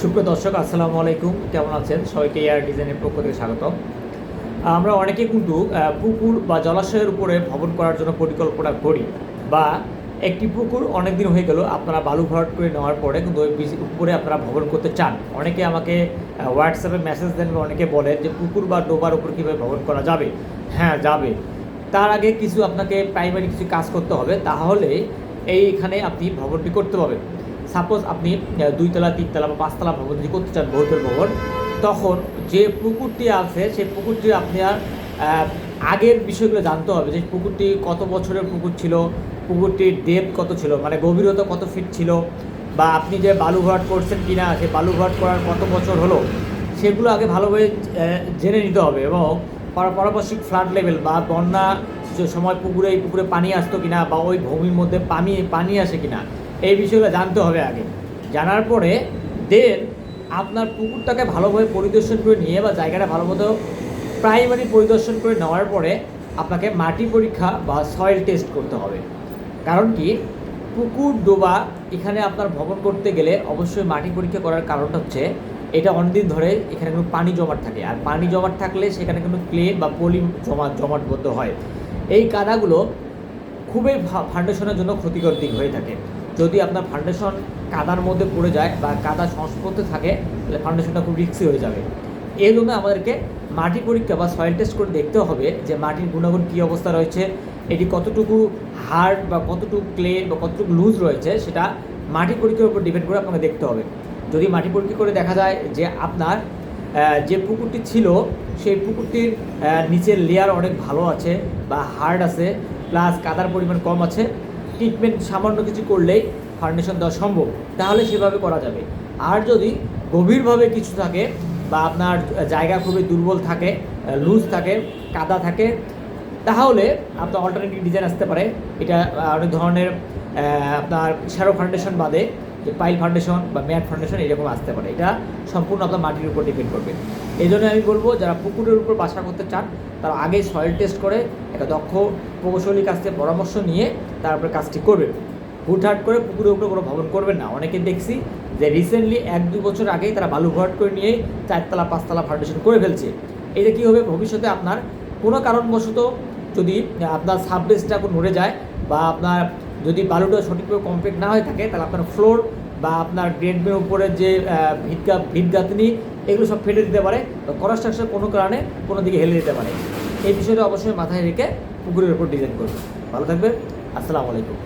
সুপ্রিয় দর্শক, আসসালামু আলাইকুম। কেমন আছেন? সবাইকে এয়ার ডিজাইনের পক্ষ থেকে স্বাগত আমরা অনেকে কিন্তু পুকুর বা জলাশয়ের উপরে ভবন করার জন্য পরিকল্পনা করি বা একটি পুকুর অনেক দিন হয়ে গেল, আপনারা বালু ভরাট করে নেওয়ার পরে কিন্তু ওই উপরে আপনারা ভবন করতে চান। অনেকে আমাকে হোয়াটসঅ্যাপে মেসেজ দেন বা অনেকে বলেন যে, পুকুর বা ডোবার উপর কীভাবে ভবন করা যাবে? হ্যাঁ যাবে। তার আগে কিছু আপনাকে প্রাইমারি কিছু কাজ করতে হবে, তাহলে এইখানে আপনি ভবনটি করতে পারবেন। সাপোজ আপনি দুইতলা, তিনতলা বা পাঁচতলা ভবন যদি করতে চান বহুতল ভবন, তখন যে পুকুরটি আছে, সেই পুকুরটি আপনার আগের বিষয়গুলো জানতে হবে যে পুকুরটি কত বছরের পুকুর ছিল, পুকুরটির ডেপথ কত ছিল মানে গভীরতা কত ফিট ছিল, বা আপনি যে বালু ভরাট করছেন কিনা, সেই বালু ভরাট করার কত বছর হলো, সেগুলো আগে ভালোভাবে জেনে নিতে হবে এবং পর- পারপার্শ্বিক ফ্লাড লেভেল বা বন্যা সময় পুকুরে, এই পুকুরে পানি আসতো কিনা, বা ওই ভূমির মধ্যে পানি পানি আসে কিনা এই বিষয়গুলো জানতে হবে আগে। জানার পরে দেন আপনার পুকুরটাকে ভালোভাবে পরিদর্শন করে নিয়ে বা জায়গাটা ভালোমতো প্রাইমারি পরিদর্শন করে নেওয়ার পরে আপনাকে মাটি পরীক্ষা বা সয়েল টেস্ট করতে হবে। কারণ কি? পুকুর, ডোবা এখানে আপনার ভ্রমণ করতে গেলে অবশ্যই মাটি পরীক্ষা করার কারণটা হচ্ছে এটা অনেকদিন ধরে এখানে কিন্তু পানি জমাট থাকে। আর পানি জমাট থাকলে সেখানে কিন্তু ক্লে বা পলি জমা, জমাটবদ্ধ হয়। এই কাদাগুলো খুবই ফাউন্ডেশনের জন্য ক্ষতিকর দিক হয়ে থাকে। যদি আপনার ফাউন্ডেশন কাদার মধ্যে পড়ে যায় বা কাদা সংস্পর্শে থাকে, তাহলে ফাউন্ডেশনটা খুব রিক্সি হয়ে যাবে। এই জন্য আমাদেরকে মাটি পরীক্ষা বা সয়েল টেস্ট করে দেখতে হবে যে মাটির গুণাগুণ কী অবস্থা রয়েছে, এটি কতটুকু হার্ড বা কতটুকু ক্লে বা কতটুকু লুজ রয়েছে, সেটা মাটি পরীক্ষার উপর ডিপেন্ড করে আপনাকে দেখতে হবে। যদি মাটি পরীক্ষা করে দেখা যায় যে আপনার যে পুকুরটি ছিল, সেই পুকুরটির নিচের লেয়ার অনেক ভালো আছে বা হার্ড আছে প্লাস কাদার পরিমাণ কম আছে ট্রিটমেন্ট সামান্য কিছু করলেই ফাউন্ডেশন দেওয়া সম্ভব, তাহলে সেভাবে করা যাবে। আর যদি গভীরভাবে কিছু থাকে বা আপনার জায়গা খুবই দুর্বল থাকে লুজ থাকে, কাদা থাকে, তাহলে আপনার অল্টারনেটিভ ডিজাইন আসতে পারে। এটা অনেক ধরনের আপনার শ্যারো ফাউন্ডেশন বাদে যে পাইল ফাউন্ডেশন বা ম্যাট ফাউন্ডেশন এরকম আসতে পারে। এটা সম্পূর্ণ আপনার মাটির উপর ডিপেন্ড করবে। এই জন্য আমি বলব, যারা পুকুরের উপর বাসা করতে চান, তারা আগে সয়েল টেস্ট করে, একটা দক্ষ প্রকৌশলীর কাছ থেকে পরামর্শ নিয়ে তারপরে কাজটি করবেন। হুটহাট করে পুকুরের উপরে কোনো ভবন করবেন না। অনেকে দেখছি যে রিসেন্টলি এক দু বছর আগেই তারা বালু ভরাট করে নিয়ে চারতলা, পাঁচতলা ফাউন্ডেশন করে ফেলছে। এটা কী হবে? ভবিষ্যতে আপনার কোনো কারণবশত যদি আপনার সাববেসটা নড়ে যায় বা আপনার যদি বালুটা সঠিকভাবে কমপ্লিট না হয়ে থাকে, তাহলে আপনার ফ্লোর বা আপনার গ্রেডবের উপরে যে ভিটগা ভিতগা ভিত গাঁথনি এগুলো সব ফেলে দিতে পারে। বা কনস্ট্রাকশন কোনো কারণে কোনো দিকে হেলে দিতে পারে। এই বিষয়টা অবশ্যই মাথায় রেখে পুকুরের উপর ডিজাইন করবে ভালো থাকবেন। আসসালামু আলাইকুম।